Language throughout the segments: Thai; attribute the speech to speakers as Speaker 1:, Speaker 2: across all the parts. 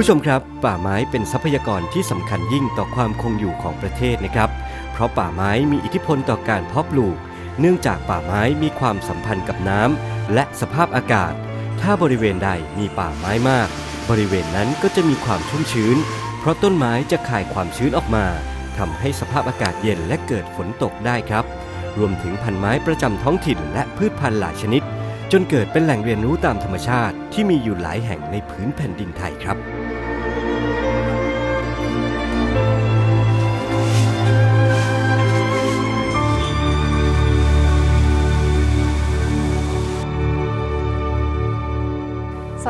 Speaker 1: ผู้ชมครับ ป่าไม้เป็นทรัพยากรที่สำคัญยิ่งต่อความคงอยู่ของประเทศนะครับ เพราะป่าไม้มีอิทธิพลต่อการเพาะปลูก เนื่องจากป่าไม้มีความสัมพันธ์กับน้ำและสภาพอากาศ ถ้าบริเวณใดมีป่าไม้มาก บริเวณนั้นก็จะมีความชุ่มชื้น เพราะต้นไม้จะคายความชื้นออกมาทำให้สภาพอากาศเย็นและเกิดฝนตกได้ครับ รวมถึงพันไม้ประจำท้องถิ่นและพืชพันธุ์หลายชนิดจนเกิดเป็นแหล่งเรียนรู้ตามธรรมชาติที่มีอยู่หลายแห่งในพื้นแผ่นดินไทยครับ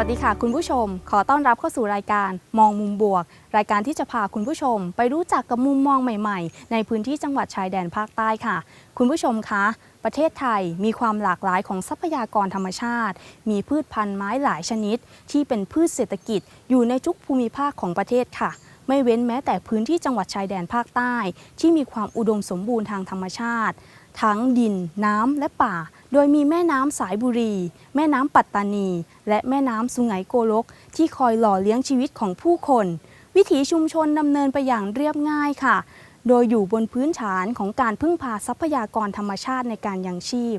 Speaker 2: วัสดีค่ะคุณผู้ชม ขอต้อนรับเข้าสู่รายการมองมุมบวก รายการที่จะพาคุณผู้ชม ไปรู้จักกับมุมมองใหม่ๆ ในพื้นที่จังหวัดชายแดนภาคใต้ค่ะ คุณผู้ชมคะ ประเทศไทยมีความหลากหลายของทรัพยากรธรรมชาติ มีพืชพันธุ์ไม้หลายชนิด ที่เป็นพืชเศรษฐกิจ อยู่ในทุกภูมิภาคของประเทศค่ะไม่เว้นแม้แต่พื้นที่จังหวัดชายแดนภาคใต้ ที่มีความอุดมสมบูรณ์ทางธรรมชาติ ทั้งดิน น้ำ และป่า โดยมีแม่น้ำสายบุรี แม่น้ำปัตตานี และแม่น้ำสุไหงโกลก ที่คอยหล่อเลี้ยงชีวิตของผู้คน วิถีชุมชนดำเนินไปอย่างเรียบง่ายค่ะ โดยอยู่บนพื้นฐานของการพึ่งพาทรัพยากรธรรมชาติในการยังชีพ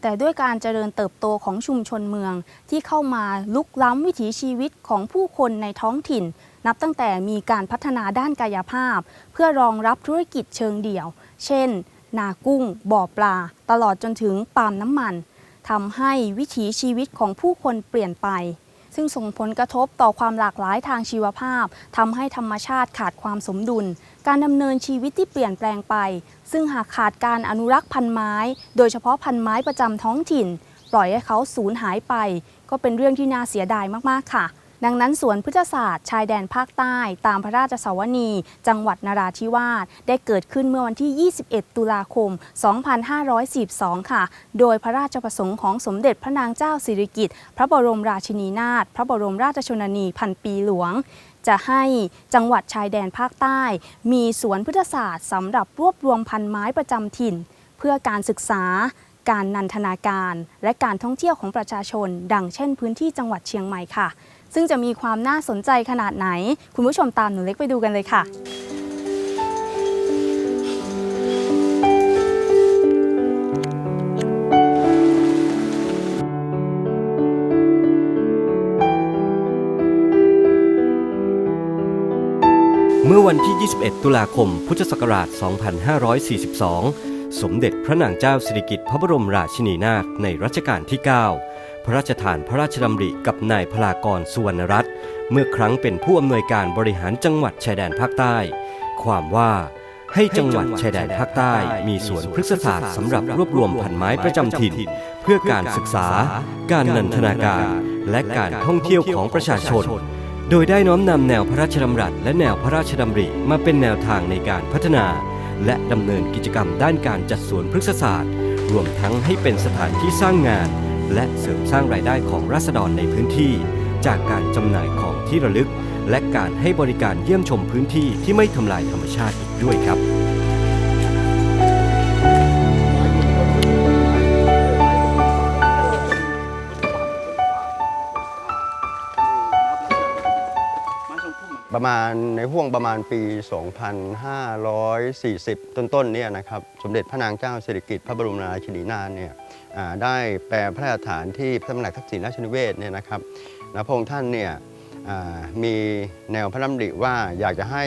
Speaker 2: แต่ด้วยการเจริญเติบโตของชุมชนเมือง ที่เข้ามาลุกล้ำวิถีชีวิตของผู้คนในท้องถิ่น นับตั้งแต่มีการพัฒนาด้านกายภาพ เพื่อรองรับธุรกิจเชิงเดี่ยว เช่น นากุ้ง บ่อปลา ตลอดจนถึงปาล์มน้ำมันทำให้วิถีชีวิตของผู้คนเปลี่ยนไป ซึ่งส่งผลกระทบต่อความหลากหลายทางชีวภาพทำให้ธรรมชาติขาดความสมดุล การดำเนินชีวิตที่เปลี่ยนแปลงไป ซึ่งหากขาดการอนุรักษ์พันไม้ โดยเฉพาะพันไม้ประจำท้องถิ่น ปล่อยให้เขาสูญหายไป ก็เป็นเรื่องที่น่าเสียดายมากๆค่ะ ดังนั้นสวนพฤกษศาสตร์ชายแดนภาคใต้ ตามพระราชสวนี จังหวัดนราธิวาสได้เกิดขึ้นเมื่อวันที่ 21 ตุลาคม 2542 ค่ะ โดยพระราชประสงค์ของสมเด็จพระนางเจ้าสิริกิติ์พระบรมราชินีนาถพระบรมราชชนนีพันปีหลวงจะให้จังหวัดชายแดนภาคใต้ มีสวนพฤกษศาสตร์สำหรับรวบรวมพันไม้ประจำถิ่น เพื่อการศึกษา การนันทนาการ และการท่องเที่ยวของประชาชน ดังเช่นพื้นที่จังหวัดเชียงใหม่ค่ะ ซึ่งจะมีความน่าสนใจขนาดไหน คุณผู้ชมตามหนูเล็กไปดูกันเลยค่ะ
Speaker 1: เมื่อวันที่ 21 ตุลาคม พุทธศักราช 2542 สมเด็จพระนางเจ้าสิริกิติ์พระบรมราชินีนาถในรัชกาลที่ 9 พระราชทานพระราชดำริกับนายพลากรสุวรรณรัตน์เมื่อครั้งเป็นผู้อำนวยการบริหารจังหวัดชายแดนภาคใต้ ความว่าให้จังหวัดชายแดนภาคใต้มีสวนพฤกษศาสตร์สำหรับรวบรวมพันไม้ประจำถิ่น เพื่อการศึกษา การนันทนาการ และการท่องเที่ยวของประชาชน โดยได้น้อมนำแนวพระราชดำรัสและแนวพระราชดำริมาเป็นแนวทางในการพัฒนา และดำเนินกิจกรรมด้านการจัดสวนพฤกษศาสตร์ รวมทั้งให้เป็นสถานที่สร้างงาน และเสริมสร้างรายได้ของราษฎรในพื้นที่ จากการจำหน่ายของที่ระลึก และการให้บริการเยี่ยมชมพื้นที่ที่ไม่ทำลายธรรมชาติอีกด้วยครับ
Speaker 3: มาณในห่วงประมาณปี 2540 ต้นๆเนี่ยนะครับสมเด็จพระนางเจ้าสิริกิติ์พระบรมราชินีนาถเนี่ยได้แปลพระราชฐานที่พระตำหนักทักษิณราชนิเวศเนี่ยนะครับแล้วพระองค์ท่านเนี่ยมีแนวพระดำริว่าอยากจะให้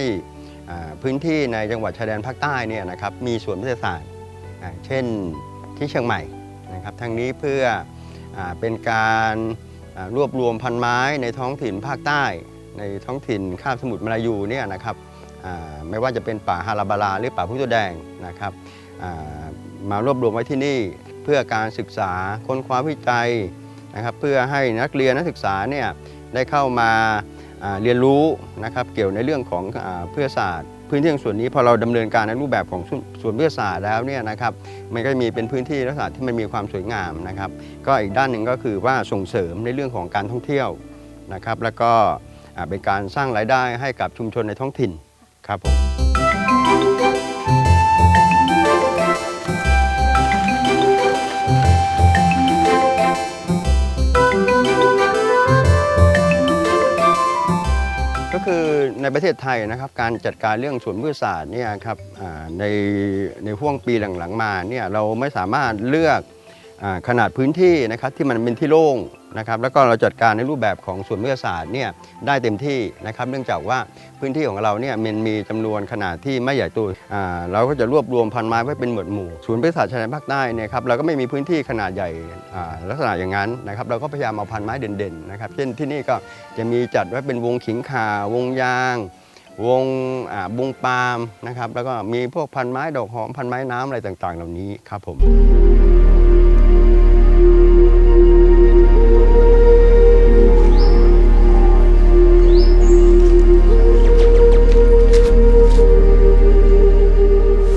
Speaker 3: พื้นที่ในจังหวัดชายแดนภาคใต้เนี่ยนะครับมีสวนพฤกษศาสตร์เช่นที่เชียงใหม่นะครับทั้งนี้เพื่ออเป็นการรวบรวมพันไม้ในท้องถิ่นภาคใต้ ในท้องถิ่นคาบสมุทรมาลายูเนี่ยนะครับไม่ว่าจะเป็นป่าฮาราบาราหรือป่าพุทธแดงนะครับมารวบรวมไว้ที่นี่เพื่อการศึกษาค้นคว้าวิจัยนะครับเพื่อให้นักเรียนนักศึกษาเนี่ยได้เข้ามาเรียนรู้นะครับเกี่ยวในเรื่องของอาเพื่อศาสตร์ พื้นที่ส่วนนี้พอเราดำเนินการในรูปแบบของส่วนเพื่อศาสตร์แล้วเนี่ยนะครับมันก็มีเป็นพื้นที่ลักษณะที่มันมีความสวยงามนะครับ ก็อีกด้านหนึ่งก็คือว่าส่งเสริมในเรื่องของการท่องเที่ยวนะครับ แล้วก็ อ่าเป็นการสร้างรายได้ให้กับชุมชนในท้องถิ่นครับผม
Speaker 2: ค
Speaker 3: คือในประเทศไทยนะครับ การจัดการเรื่องสวนพืชศาสตร์เนี่ยครับอ่าในในห่วงปีหลังๆมาเนี่ยเราไม่สามารถเลือก ขนาดพื้นที่นะครับที่มันเป็นที่โล่งนะครับแล้วก็เราจัดการในรูปแบบของสวนพืชศาสตร์เนี่ยได้เต็มที่นะครับเนื่องจากว่าพื้นที่ของเราเนี่ยมันมีจำนวนขนาดที่ไม่ใหญ่โตอ่าเราก็จะรวบรวมพันไม้ไว้เป็นหมวดหมู่ศูนย์พืชศาสตร์ชายแดนภาคใต้เนี่ยครับเราก็ไม่มีพื้นที่ขนาดใหญ่ลักษณะอย่างนั้นนะครับเราก็พยายามเอาพันไม้เด่นๆนะครับเช่นที่นี่ก็จะมีจัดไว้เป็นวงขิงขาวงยางวงบุงปาล์มนะครับแล้วก็มีพวกพันไม้ดอกหอมพันไม้น้ำอะไรต่างๆ เหล่านี้ครับผม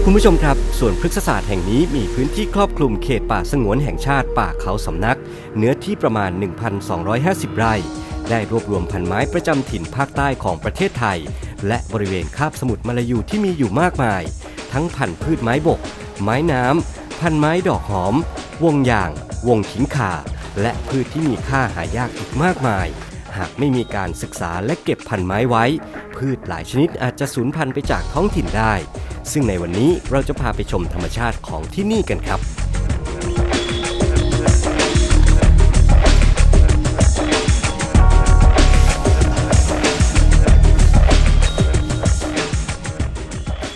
Speaker 1: คุณผู้ชมครับส่วนพฤกษศาสตร์แห่งนี้มีพื้นที่ครอบคลุมเขตป่าสงวนแห่งชาติป่าเขาสำนัก เนื้อที่ประมาณ 1,250 ไร่ ได้รวบรวมพันไม้ประจำถิ่นภาคใต้ของประเทศไทย และบริเวณคาบสมุทรมาลายูที่มีอยู่มากมาย ทั้งพันธุ์พืชไม้บก ไม้น้ำพันไม้ดอกหอม วงยาง วงขิงข่า และพืชที่มีค่าหายากอีกมากมาย หากไม่มีการศึกษาและเก็บพันไม้ไว้ พืชหลายชนิดอาจจะสูญพันธุ์ไปจากท้องถิ่นได้ ซึ่งในวันนี้เราจะพาไปชมธรรมชาติของที่นี่กันครับ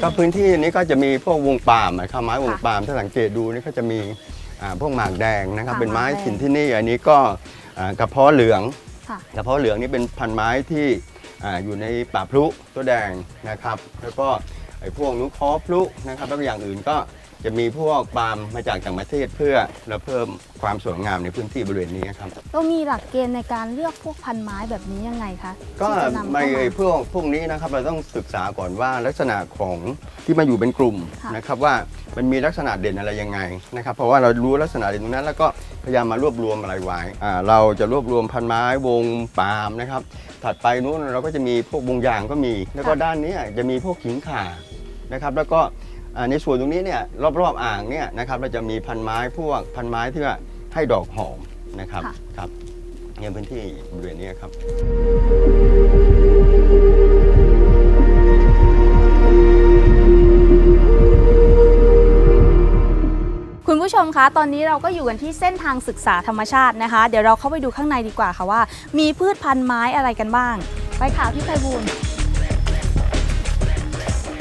Speaker 3: ก็พื้นที่นี้ก็จะมีพวกวงปาล์มนะครับไม้วงปาล์มถ้าสังเกตดูนี่ก็จะมีอ่าพวกหมากแดงนะครับ
Speaker 2: ค่ะ
Speaker 3: เป็นไม้
Speaker 2: หมากแดง
Speaker 3: ถิ่นที่นี่อันนี้ก็อ่ากระเพาะเหลือง
Speaker 2: ค่ะ
Speaker 3: กระเพาะเหลืองนี่เป็นพันไม้ที่อ่าอยู่ในป่าพลุตัวแดงนะครับ แล้วก็ ไอ้พวกนุเคอพลุนะครับแล้วก็อย่างอื่นก็จะมีพวกปาล์มมาจากต่างประเทศเพื่อเราเพิ่มความสวยงามในพื้นที่บริเวณนี้ครับ
Speaker 2: เรามีหลักเกณฑ์ในการเลือกพวกพันไม้แบบนี้ยังไงคะ
Speaker 3: ก็
Speaker 2: ที่จะนำ
Speaker 3: ใน
Speaker 2: เข้ามา
Speaker 3: พวกพวกนี้นะครับเราต้องศึกษาก่อนว่าลักษณะของที่มาอยู่เป็นกลุ่ม
Speaker 2: ค่ะ
Speaker 3: นะครับว่ามันมีลักษณะเด่นอะไรยังไงนะครับเพราะว่าเรารู้ลักษณะเด่นตรงนั้น แล้วก็พยายามมารวบรวมอะไรไว้อ่าเราจะรวบรวมพันไม้วงปาล์มนะครับถัดไปนู้นเราก็จะมีพวกวงยางก็มี แล้วก็ด้านนี้จะมีพวกขิงข่า นะครับ แล้วก็อ่าในส่วนตรงนี้เนี่ยรอบๆอ่างเนี่ยนะครับเราจะมีพันไม้พวกพันไม้ที่ว่าให้ดอกหอมนะครับ
Speaker 2: ค่ะ
Speaker 3: ครับเนี่ยพื้นที่บริเวณนี้ครับ
Speaker 2: คุณผู้ชมคะ ตอนนี้เราก็อยู่กันที่เส้นทางศึกษาธรรมชาตินะคะ เดี๋ยวเราเข้าไปดูข้างในดีกว่าค่ะว่า มีพืชพันธุ์ไม้อะไรกันบ้าง ไปค่ะพี่ไพบูลย์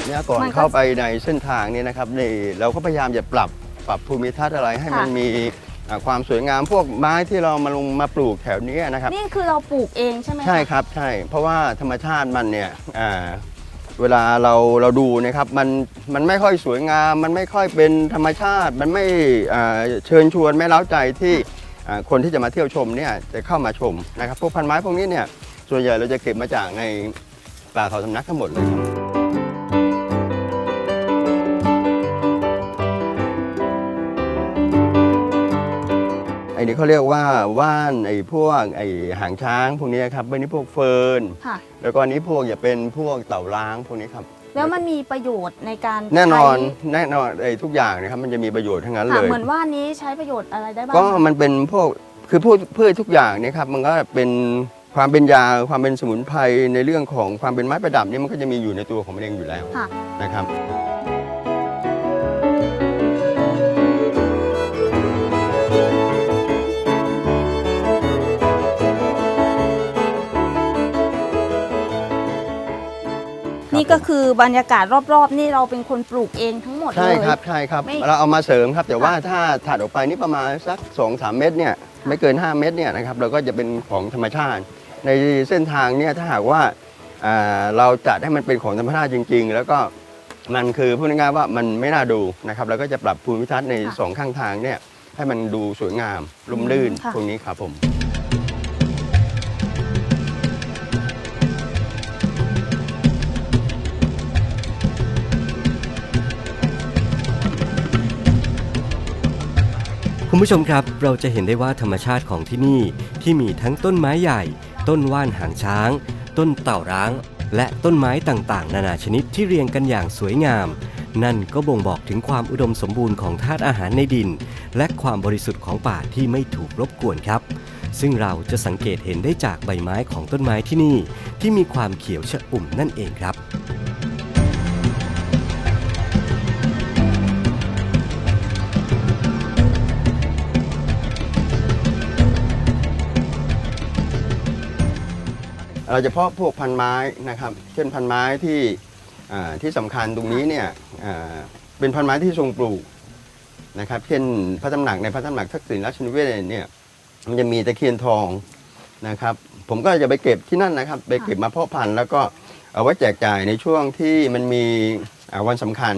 Speaker 3: เนี่ยก่อน
Speaker 2: มันก็
Speaker 3: เข้าไปในเส้นทางนี้นะครับนี่เราก็พยายามจะปรับปรับภูมิทัศน์อะไรให้
Speaker 2: ค่ะ
Speaker 3: มันมีอ่าความสวยงามพวกไม้ที่เรามาลงมาปลูกแถวนี้นะครับ
Speaker 2: นี่คือเราปลูกเองใช่ไหมคะ
Speaker 3: ใช่ครับใช่ เพราะว่าธรรมชาติมันเนี่ยอ่าเวลาเราเราดูนะครับมันมันไม่ค่อยสวยงาม มันไม่ค่อยเป็นธรรมชาติ มันไม่อ่าเชิญชวนไม่เล้าใจที่อ่าคนที่จะมาเที่ยวชมเนี่ยจะเข้ามาชมนะครับพวกพันไม้พวกนี้เนี่ยส่วนใหญ่เราจะเก็บมาจากในป่าเขาสำนักทั้งหมดเลยครับ ไอ้นี่เขาเรียกว่าว่านไอ้พวกไอ้หางช้างพวกนี้ครับเป็นนี่พวกเฟิร์น
Speaker 2: ค่ะ
Speaker 3: แล้วก็อันนี้พวกอย่าเป็นพวกเต่าล้างพวกนี้ครับ
Speaker 2: แล้วมันมีประโยชน์ในการ
Speaker 3: แน่นอน
Speaker 2: ใช้
Speaker 3: แน่นอนไอ้ทุกอย่างนะครับมันจะมีประโยชน์ทั้งนั้น
Speaker 2: ค่ะ
Speaker 3: เลย
Speaker 2: เหมือนว่านี้ใช้ประโยชน์อะไรได้บ้าง
Speaker 3: ก็
Speaker 2: คะ
Speaker 3: มันเป็นพวกคือพืชพืชทุกอย่างเนี่ยครับมันก็เป็นความเป็นยาความเป็นสมุนไพรในเรื่องของความเป็นไม้ประดับเนี่ยมันก็จะมีอยู่ในตัวของมันเองอยู่แล้ว
Speaker 2: ค่ะ
Speaker 3: นะครับ
Speaker 2: ก็คือบรรยากาศรอบๆ นี่เราเป็นคนปลูกเองทั้งหมดเลย
Speaker 3: ใช่ครับใช่ครับ
Speaker 2: ไม่
Speaker 3: เราเอามาเสริมครับ แต่ว่าถ้าถัดออกไปนี่ประมาณสัก2อสเมตรเนี่ยไม่เกิน 5 เมตรเนี่ยนะครับเราก็จะเป็นของธรรมชาติ ในเส้นทางเนี่ยถ้าหากว่าอ่าเราจัดให้มันเป็นของธรรมชาติจริง ๆ แล้วก็มันคือพูดง่ายๆว่ามันไม่น่าดูนะครับเราก็จะปรับภูมิทัศน์ในสองข้างทางเนี่ยให้มันดูสวยงามลุ่มลื่นพวกนี้ครับผม
Speaker 1: คุณผู้ชมครับเราจะเห็นได้ว่าธรรมชาติของที่นี่ที่มีทั้งต้นไม้ใหญ่ ต้นว่านหางช้าง ต้นเต่าร้าง และต้นไม้ต่างๆ นานาชนิดที่เรียงกันอย่างสวยงาม นั่นก็บ่งบอกถึงความอุดมสมบูรณ์ของธาตุอาหารในดิน และความบริสุทธิ์ของป่าที่ไม่ถูกรบกวนครับ ซึ่งเราจะสังเกตเห็นได้จากใบไม้ของต้นไม้ที่นี่ ที่มีความเขียวชอุ่มนั่นเองครับ
Speaker 3: เราจะเพาะพวกพันไม้นะครับ เช่นพันไม้ที่ที่สำคัญตรงนี้เนี่ยเป็นพันไม้ที่ทรงปลูกนะครับเช่นพระตำหนักในพระตำหนักทักษิณราชนิเวศน์เนี่ยมันจะมีตะเคียนทองนะครับ ผมก็จะไปเก็บที่นั่นนะครับ ไปเก็บมาเพาะพันธุ์แล้วก็เอาไว้แจกจ่ายในช่วงที่มันมีวันสำคัญ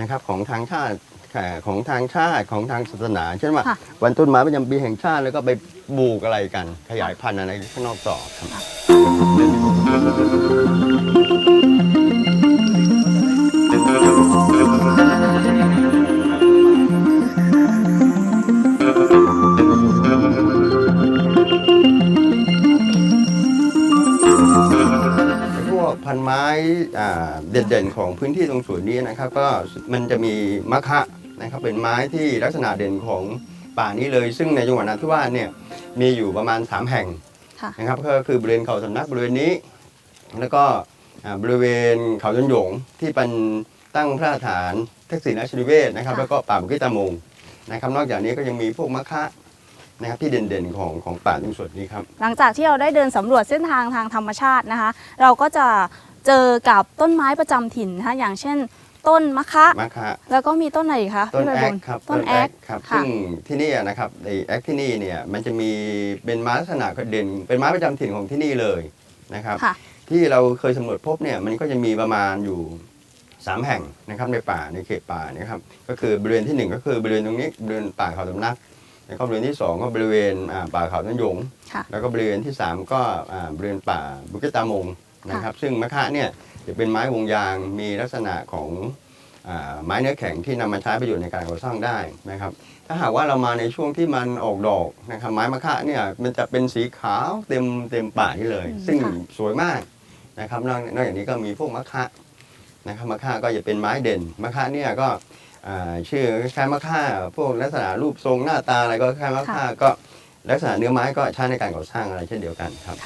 Speaker 3: นะครับของทางชาติอ่า ของทางชาติของทางศาสนาเช่นว่า
Speaker 2: ค่ะ
Speaker 3: วันต้นไม้ประจำปีแห่งชาติแล้วก็ไปปลูกอะไรกัน ขยายพันธุ์อะไรข้างนอกต่อครับพวกพันไม้อ่าเด่นๆของพื้นที่ตรงส่วนนี้นะครับ ก็มันจะมีมะคะ นะครับเป็นไม้ที่ลักษณะเด่นของป่านี้เลย ซึ่งในจังหวัดนราธิวาสเนี่ยมีอยู่ประมาณ 3 แห่ง
Speaker 2: ค่ะ
Speaker 3: นะครับก็คือบริเวณเขาสำนักบริเวณนี้ แล้วก็อ่าบริเวณเขายนหยงที่เป็นตั้งพระฐานทักษิณราชนิเวศนะครับ
Speaker 2: ค่ะ
Speaker 3: แล้วก็ป่าบุกิตามงนะครับ นอกจากนี้ก็ยังมีพวกมะคะนะครับที่เด่นๆของของป่าตรงส่วนนี้ครับ
Speaker 2: หลังจากที่เราได้เดินสำรวจเส้นทางทางธรรมชาตินะคะ เราก็จะเจอกับต้นไม้ประจำถิ่นนะคะอย่างเช่น ต้นมะคะ
Speaker 3: มะคะ
Speaker 2: แล้วก็มีต้นอะไรอีกคะ
Speaker 3: ต้น
Speaker 2: พี่ใบ
Speaker 3: แอ
Speaker 2: บุ
Speaker 3: ค
Speaker 2: ญ
Speaker 3: ครับ
Speaker 2: ต้นแอค
Speaker 3: ครับ
Speaker 2: ค่ะ
Speaker 3: ซึ่งที่นี่นะครับไอแอคที่นี่เนี่ยมันจะมีเป็นไม้ลักษณะเด่นเป็นไม้ประจำถิ่นของที่นี่เลยนะครับ
Speaker 2: ค่ะ
Speaker 3: ที่เราเคยสำรวจพบเนี่ยมันก็จะมีประมาณอยู่3แห่งนะครับในป่าในเขตป่านะครับก็คือบริเวณที่ 1 ก็คือบริเวณตรงนี้บริเวณป่าเขาสำนักแล้วก็บริเวณที่ 2 ก็บริเวณอ่าป่าเขาต้นยง
Speaker 2: ค่ะ
Speaker 3: แล้วก็บริเวณที่ 3 ก็อ่าบริเวณป่าบุกิตามงนะครับ ซึ่งมะคะเนี่ย จะเป็นไม้วงยางมีลักษณะของอ่าไม้เนื้อแข็งที่นำมาใช้ประโยชน์ในการก่อสร้างได้นะครับ ถ้าหากว่าเรามาในช่วงที่มันออกดอกนะครับไม้มะคะเนี่ยมันจะเป็นสีขาวเต็มเต็มป่านี่เลย
Speaker 2: อืม
Speaker 3: ซึ่ง
Speaker 2: ค่ะ
Speaker 3: สวยมากนะครับนอกนอกจากนี้ก็มีพวกมะคะนะครับมะคะก็จะเป็นไม้เด่นมะคะเนี่ยก็อ่าชื่อคล้ายๆมะคะพวกลักษณะรูปทรงหน้าตาอะไรก็คล้ายมะคะก็ลักษณะเนื้อไม้ก็ใช้ในการก่อสร้างอะไรเช่นเดียวกันครับ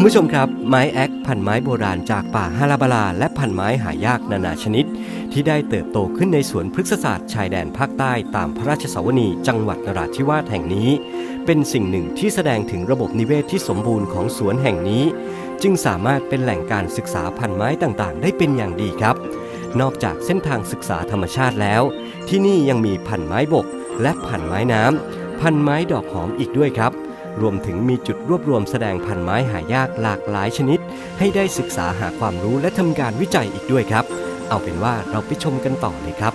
Speaker 2: คุ
Speaker 1: ณผู้ชมครับไม้แอคพันไม้โบราณจากป่าฮาราบาลา และพันไม้หายากนานาชนิด ที่ได้เติบโตขึ้นในสวนพฤกษศาสตร์ชายแดนภาคใต้ตามพระราชสวนี จังหวัดนราธิวาสแห่งนี้ เป็นสิ่งหนึ่งที่แสดงถึงระบบนิเวศที่สมบูรณ์ของสวนแห่งนี้ จึงสามารถเป็นแหล่งการศึกษาพันไม้ต่างๆ ได้เป็นอย่างดีครับ นอกจากเส้นทางศึกษาธรรมชาติแล้ว ที่นี่ยังมีพันไม้บก และพันไม้น้ำพันไม้ดอกหอมอีกด้วยครับ รวมถึงมีจุดรวบรวมแสดงพันไม้หายากหลากหลายชนิด ให้ได้ศึกษาหาความรู้และทำการวิจัยอีกด้วยครับ เอาเป็นว่าเราไปชมกันต่อเลยครับ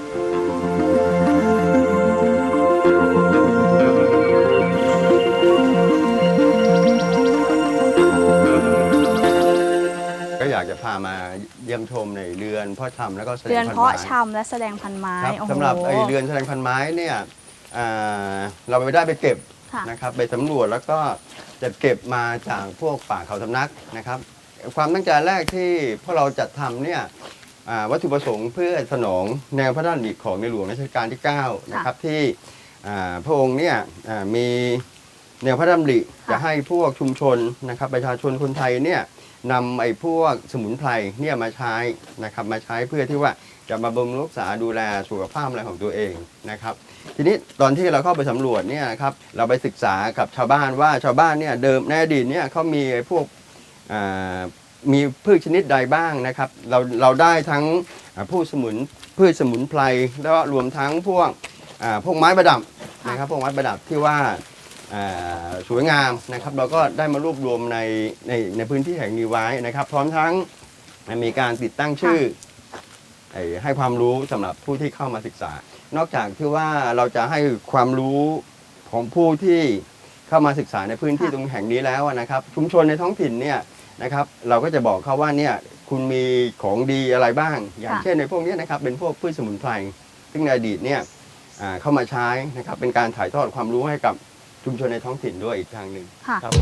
Speaker 3: ก็อยากจะพามาเยี่ยมชมในเรือนเพาะชำแล้วก็แสดง
Speaker 2: เรือน
Speaker 3: พัน
Speaker 2: เพาะ
Speaker 3: ไม้
Speaker 2: ชำและแสดงพันไม้
Speaker 3: ครับ
Speaker 2: โอ้โห
Speaker 3: สำหรับไอเรือนแสดงพันไม้เนี่ยอ่าเราไปได้ไปเก็บ
Speaker 2: ค่ะ
Speaker 3: นะครับไปสำรวจแล้วก็จะเก็บมาจากพวกป่าเขาสำนักนะครับ ความตั้งใจแรกที่พวกเราจัดทำเนี่ยอ่าวัตถุประสงค์เพื่อสนองแนวพระราชดำริของในหลวงรัชกาลที่9นะครับที่อ่าพระองค์เนี่ยอ่ามีแนวพระราชดำริ
Speaker 2: ค่ะ
Speaker 3: จะให้พวกชุมชนนะครับประชาชนคนไทยเนี่ยนำไอ้พวกสมุนไพรเนี่ยมาใช้นะครับมาใช้เพื่อที่ว่าจะมาบำรุงรักษาดูแลสุขภาพอะไรของตัวเองนะครับ ทีนี้ตอนที่เราเข้าไปสำรวจเนี่ยนะครับเราไปศึกษากับชาวบ้านว่าชาวบ้านเนี่ยเดิมในอดีตเนี่ยเขามีไอ้พวกอ่ามีพืชชนิดใดบ้างนะครับ เราเราได้ทั้งอ่าพืชสมุนพืชสมุนไพรแล้วก็รวมทั้งพวกอ่าพวกไม้ประดับนะครับพวกไม้ประดับที่ว่าอ่าสวยงามนะครับ เราก็ได้มารวบรวมในในในพื้นที่แห่งนี้ไว้นะครับ พร้อมทั้งมีการติดตั้งชื่อไอ้ให้ความรู้สำหรับผู้ที่เข้ามาศึกษา นอกจากที่ว่าเราจะให้ความรู้ของผู้ที่เข้ามาศึกษาในพื้นที่
Speaker 2: ค่ะ
Speaker 3: ตรงแห่งนี้แล้วนะครับ ชุมชนในท้องถิ่นเนี่ยนะครับเราก็จะบอกเขาว่าเนี่ยคุณมีของดีอะไรบ้าง อย่างเช่นในพวกเนี้ยนะครับเป็นพวกพืชสมุนไพรซึ่งในอดีตเนี่ยอ่าเข้ามาใช้นะครับเป็นการถ่ายทอดความรู้ให้กับชุมชนในท้องถิ่นด้วยอีกทางหนึ่ง
Speaker 2: ค่ะ
Speaker 3: ครับ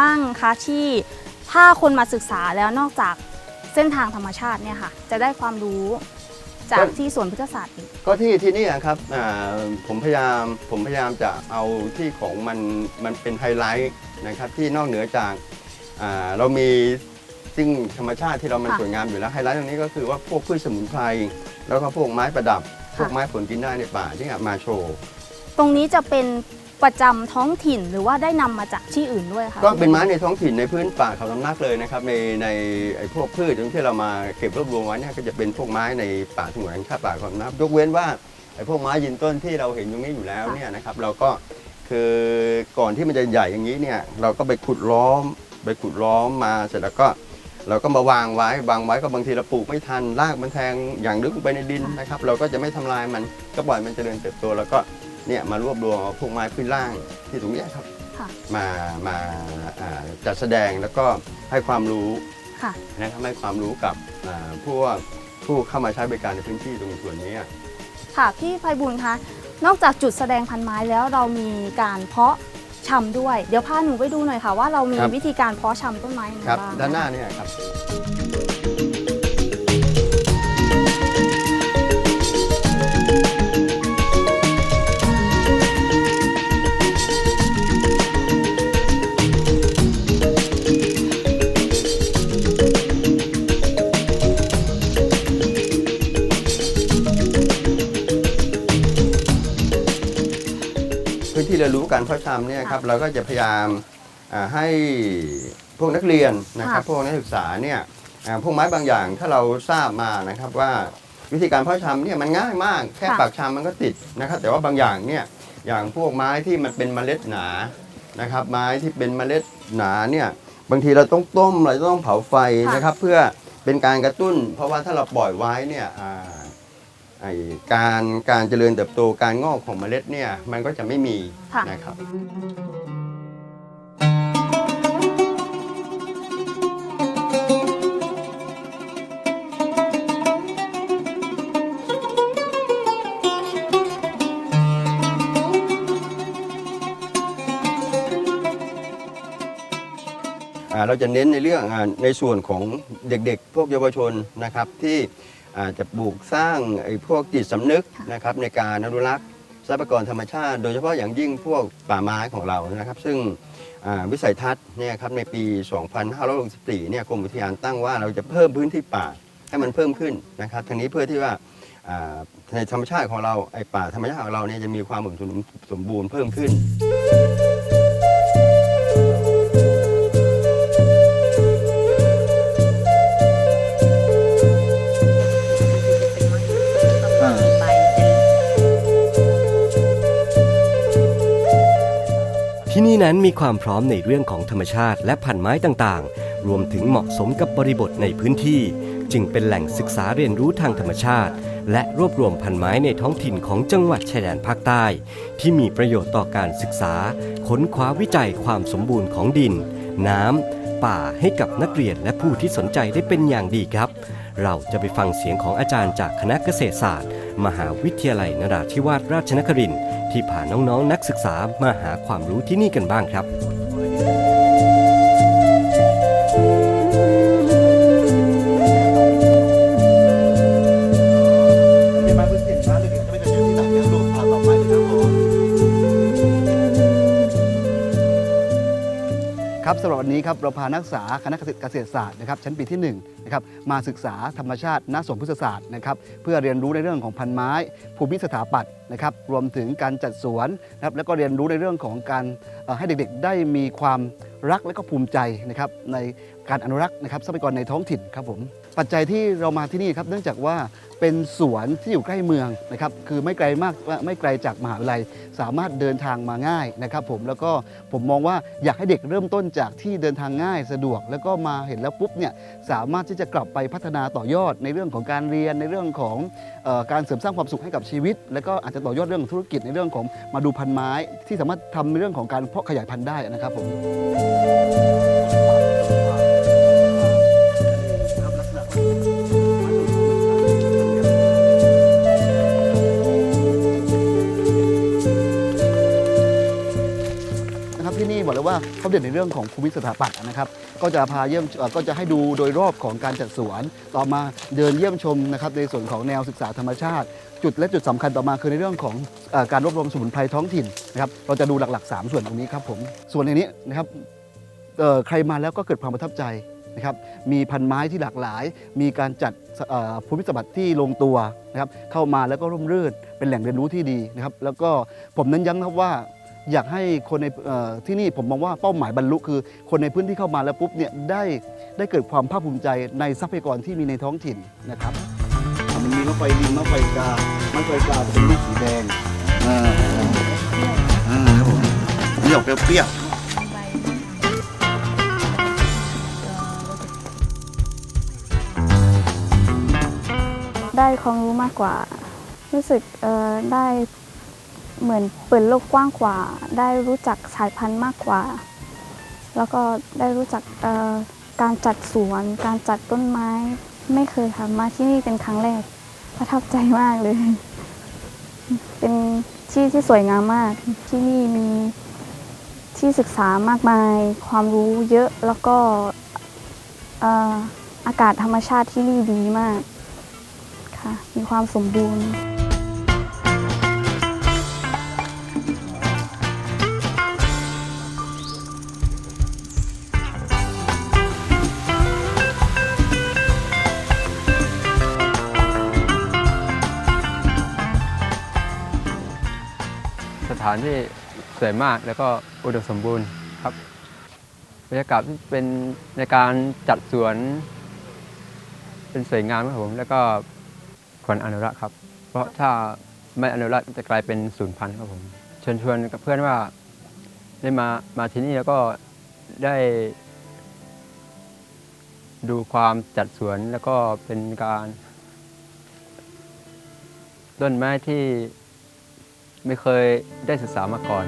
Speaker 2: บ้างคะที่ถ้าคนมาศึกษาแล้วนอกจากเส้นทางธรรมชาติเนี่ยค่ะ จะได้ความรู้จากที่สวนพุทธศาสตร์อีก
Speaker 3: ก็ที่ที่นี่อะครับอ่าผมพยายามผมพยายามจะเอาที่ของมันมันเป็นไฮไลท์นะครับที่นอกเหนือจากอ่าเรามีสิ่งธรรมชาติที่เรามัน
Speaker 2: ค่ะ
Speaker 3: สวยงามอยู่แล้วไฮไลท์ตรงนี้ก็คือว่าพวกพืชสมุนไพรแล้วก็พวกไม้ประดับ พวกไม้ผลกินได้ในป่าที่เอามาโชว์
Speaker 2: ตรงนี้จะเป็น ประจำท้องถิ่นหรือว่าได้นำมาจากที่อื่นด้วยคะ
Speaker 3: ก็เป็นไม้ในท้องถิ่นในพื้นป่าเขาลำนักเลยนะครับ ในในไอ้พวกพืชที่เรามาเก็บรวบรวมไว้เนี่ยก็จะเป็นพวกไม้ในป่าสงวนแห่งชาติป่าเขาลำนักยกเว้นว่าไอ้พวกไม้ยืนต้นที่เราเห็นตรงนี้อยู่แล้วเนี่ยนะครับ เราก็คือก่อนที่มันจะใหญ่อย่างนี้เนี่ย เราก็ไปขุดล้อม ไปขุดล้อมมาเสร็จแล้วก็เราก็มาวางไว้วางไว้ก็บางทีเราปลูกไม่ทันรากมันแทงอย่างลึกลงไปในดินนะครับ เราก็จะไม่ทำลายมันก็ปล่อยมันจเจริญเติบโตแล้วก็ เนี่ยมารวบรวมเอาพวกไม้พื้นล่างที่ตรงเนี้ยครับ
Speaker 2: ค่ะ
Speaker 3: มามาอ่าจัดแสดงแล้วก็ให้ความรู้
Speaker 2: ค่ะ
Speaker 3: นะครับให้ความรู้กับอ่าผู้ผู้เข้ามาใช้บริการในพื้นที่ตรงส่วนนี้
Speaker 2: ค่ะ พี่ไพบุญคะ นอกจากจุดแสดงพันไม้แล้วเรามีการเพาะชำด้วย เดี๋ยวพาหนูไปดูหน่อยค่ะ ว่าเรามี
Speaker 3: ครับ
Speaker 2: วิธีการเพาะชำต้นไม้ยังไง
Speaker 3: ครับ
Speaker 2: บ้าง
Speaker 3: ด้านหน้าเนี่ยครับ พื้นที่เรียนรู้การเพาะชำเนี่ยครับเราก็จะพยายามอ่าให้พวกนักเรียนนะครับพวกนักศึกษาเนี่ยอ่าพวกไม้บางอย่างถ้าเราทราบมานะครับว่าวิธีการเพาะชำเนี่ยมันง่ายมากแค่ปากชำมันก็ติดนะครับ แต่ว่าบางอย่างเนี่ยอย่างพวกไม้ที่มันเป็นเมล็ดหนานะครับ ไม้ที่เป็นเมล็ดหนาเนี่ยบางทีเราต้องต้มเราต้องเผาไฟนะครับ เพื่อเป็นการกระตุ้น เพราะว่าถ้าเราปล่อยไว้เนี่ยอ่า ไอ้การการเจริญเติบโตการงอกของเมล็ดเนี่ยมันก็จะไม่มี
Speaker 2: ค่ะ
Speaker 3: นะครับ อ่าเราจะเน้นในเรื่องอาในส่วนของเด็กๆ พวกเยาวชนนะครับที่ อาจจะปลูกสร้างไอ้พวกจิตสำนึก
Speaker 2: ค่ะ
Speaker 1: นะครับในการอนุรักษ์ทรัพยากรธรรมชาติ โดยเฉพาะอย่างยิ่งพวกป่าไม้ของเรานะครับ ซึ่งอ่าวิสัยทัศน์เนี่ยครับในปี 2564เนี่ยกรมอุทยานตั้งว่าเราจะเพิ่มพื้นที่ป่าให้มันเพิ่มขึ้นนะครับทั้งนี้เพื่อที่ว่าอ่าในธรรมชาติของเราไอ้ป่าธรรมชาติของเราเนี่ยจะมีความสมสมบูรณ์เพิ่มขึ้น ที่นี่นั้นมีความพร้อมในเรื่องของธรรมชาติและพันไม้ต่างๆ รวมถึงเหมาะสมกับบริบทในพื้นที่ จึงเป็นแหล่งศึกษาเรียนรู้ทางธรรมชาติ และรวบรวมพันไม้ในท้องถิ่นของจังหวัดชายแดนภาคใต้ ที่มีประโยชน์ต่อการศึกษา ค้นคว้าวิจัยความสมบูรณ์ของดิน น้ำป่าให้กับนักเรียนและผู้ที่สนใจได้เป็นอย่างดีครับ เราจะไปฟังเสียงของอาจารย์จากคณะเกษตรศาสตร์ มหาวิทยาลัยนราธิวาสราชนครินทร์ ที่พาน้องๆนักศึกษามาหาความรู้ที่นี่กันบ้างครับ
Speaker 4: สำหรับวันนี้ครับเราพานักศึกษาคณะเกษตรศาสตร์นะครับชั้นปีที่1นะครับมาศึกษาธรรมชาติณสวนพฤกษศาสตร์นะครับเพื่อเรียนรู้ในเรื่องของพันไม้ ภูมิสถาปัตย์นะครับรวมถึงการจัดสวนนะครับแล้วก็เรียนรู้ในเรื่องของการให้เด็กๆ ได้มีความรักและก็ภูมิใจนะครับในการอนุรักษ์นะครับทรัพยากรในท้องถิ่นครับผม ปัจจัยที่เรามาที่นี่ครับเนื่องจากว่าเป็นสวนที่อยู่ใกล้เมืองนะครับคือไม่ไกลมากไม่ไกลจากมหาวิทยาลัย สามารถเดินทางมาง่ายนะครับ ผมแล้วก็ผมมองว่าอยากให้เด็กเริ่มต้นจากที่เดินทางง่ายสะดวก แล้วก็มาเห็นแล้วปุ๊บเนี่ยสามารถที่จะกลับไปพัฒนาต่อยอดในเรื่องของการเรียนในเรื่องของออการเสริมสร้างความสุขให้กับชีวิต แล้วก็อาจจะต่อยอดเรื่องของธุรกิจในเรื่องของมาดูพันไม้ ที่สามารถทำในเรื่องของการเพาะขยายพันธุ์ได้นะครับผม ว่าเขาเด่นในเรื่องของภูมิสถาปัตย์นะครับ ก็จะพาเยี่ยมก็จะให้ดูโดยรอบของการจัดสวน ต่อมาเดินเยี่ยมชมนะครับในส่วนของแนวศึกษาธรรมชาติ จุดและจุดสำคัญต่อมาคือในเรื่องของอการรวบรวมสมุนไพรท้องถิ่นนะครับเราจะดูหลัก ๆ 3 ส่วนตรงนี้ครับผมส่วนในนี้นะครับใครมาแล้วก็เกิดความประทับใจนะครับมีพันไม้ที่หลากหลาย มีการจัดภูมิสบัติที่ลงตัวนะครับเข้ามาแล้วก็ร่มรื่นเป็นแหล่งเรียนรู้ที่ดีนะครับแล้วก็ผมเน้นย้ำครับว่า อยากให้คนในที่นี่ผมมองว่าเป้าหมายบรรลุคือ คนในพื้นที่เข้ามาแล้วปุ๊บเนี่ยได้ได้เกิดความภาคภูมิใจในทรัพยากรที่มีในท้องถิ่นนะครับมันมีมะไฟลิงมะไฟกามะไฟกาจะเป็นลูกสีแดงอ่าอ่าครับผมเปรี้ยวเปรี้ยว
Speaker 5: ได้ความรู้มากกว่า รู้สึกได้ เหมือนเปิดโลกกว้างกว่า ได้รู้จักสายพันธุ์มากกว่า แล้วก็ได้รู้จักการจัดสวน การจัดต้นไม้ ไม่เคยทำมาที่นี่เป็นครั้งแรก ประทับใจมากเลย เป็นที่ที่สวยงามมาก ที่นี่มีที่ศึกษามากมาย ความรู้เยอะแล้วก็เอ่ออากาศธรรมชาติที่นี่ดีมากค่ะ มีความสมบูรณ์า
Speaker 6: นที่สวยมากแล้วก็อุดมสมบูรณ์ครับบรรยากาศที่เป็นในการจัดสวน เป็นสวยงามครับผมแล้วก็ควรอนุรักษ์ครับ เพราะถ้าไม่อนุรักษ์จะกลายเป็นศูนย์พันธุ์ครับผมเชิญชวนกับเพื่อนว่าได้มามาที่นี่แล้วก็ได้ ดูความจัดสวนแล้วก็เป็นการต้นไม้ที่ ไม่เคยได้ศึกษามาก่อน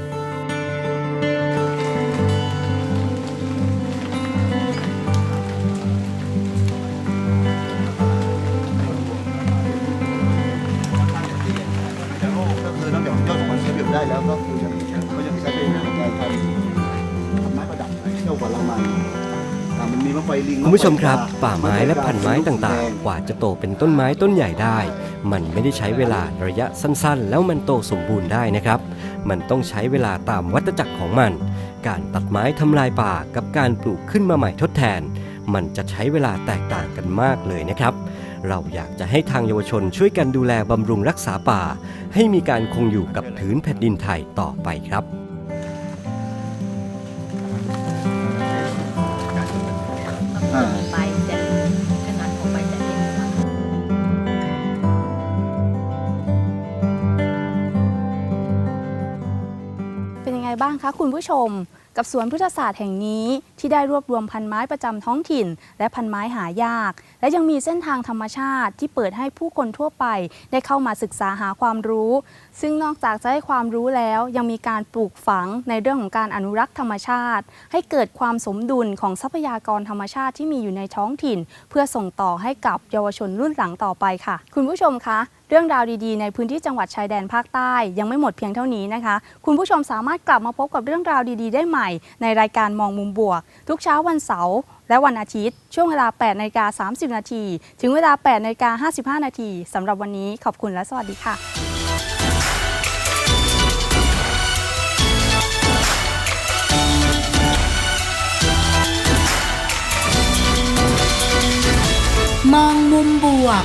Speaker 4: ก็คือนอกจากยอดของมันใช้ประโยชน์ได้แล้วก็คือยังก็ยังใช้เป็นงานการทำไม้ประดับเที่ยวกว่าละมันอะนมะไฟลิง
Speaker 1: คุณผู้ชมครับ ป่าไม้และพันไม้ต่างๆ กว่าจะโตเป็นต้นไม้ต้นใหญ่ได้ มันไม่ได้ใช้เวลาระยะสั้นๆ แล้วมันโตสมบูรณ์ได้นะครับ มันต้องใช้เวลาตามวัฏจักรของมัน การตัดไม้ทำลายป่ากับการปลูกขึ้นมาใหม่ทดแทน มันจะใช้เวลาแตกต่างกันมากเลยนะครับ เราอยากจะให้ทางเยาวชนช่วยกันดูแลบำรุงรักษาป่า ให้มีการคงอยู่กับผืนแผ่นดินไทยต่อไปครับ
Speaker 2: คุณผู้ชม กับสวนพุทธศาสตร์แห่งนี้ที่ได้รวบรวมพันไม้ประจำท้องถิ่น และพันไม้หายาก และยังมีเส้นทางธรรมชาติที่เปิดให้ผู้คนทั่วไปได้เข้ามาศึกษาหาความรู้ ซึ่งนอกจากจะให้ความรู้แล้วยังมีการปลูกฝังในเรื่องของการอนุรักษ์ธรรมชาติ ให้เกิดความสมดุลของทรัพยากรธรรมชาติที่มีอยู่ในท้องถิ่น เพื่อส่งต่อให้กับเยาวชนรุ่นหลังต่อไปค่ะ คุณผู้ชมคะ เรื่องราวดีๆ ในพื้นที่จังหวัดชายแดนภาคใต้ ยังไม่หมดเพียงเท่านี้นะคะ คุณผู้ชมสามารถกลับมาพบกับเรื่องราวดีๆ ได้ใหม่ ในรายการมองมุมบวก ทุกเช้าวันเสาร์และวันอาทิตย์ ช่วงเวลา 8นาฬิกา30 นาที ถึงเวลา 8นาฬิกา55 นาทีสำหรับวันนี้ขอบคุณและสวัสดีค่ะ
Speaker 7: มองมุมบวก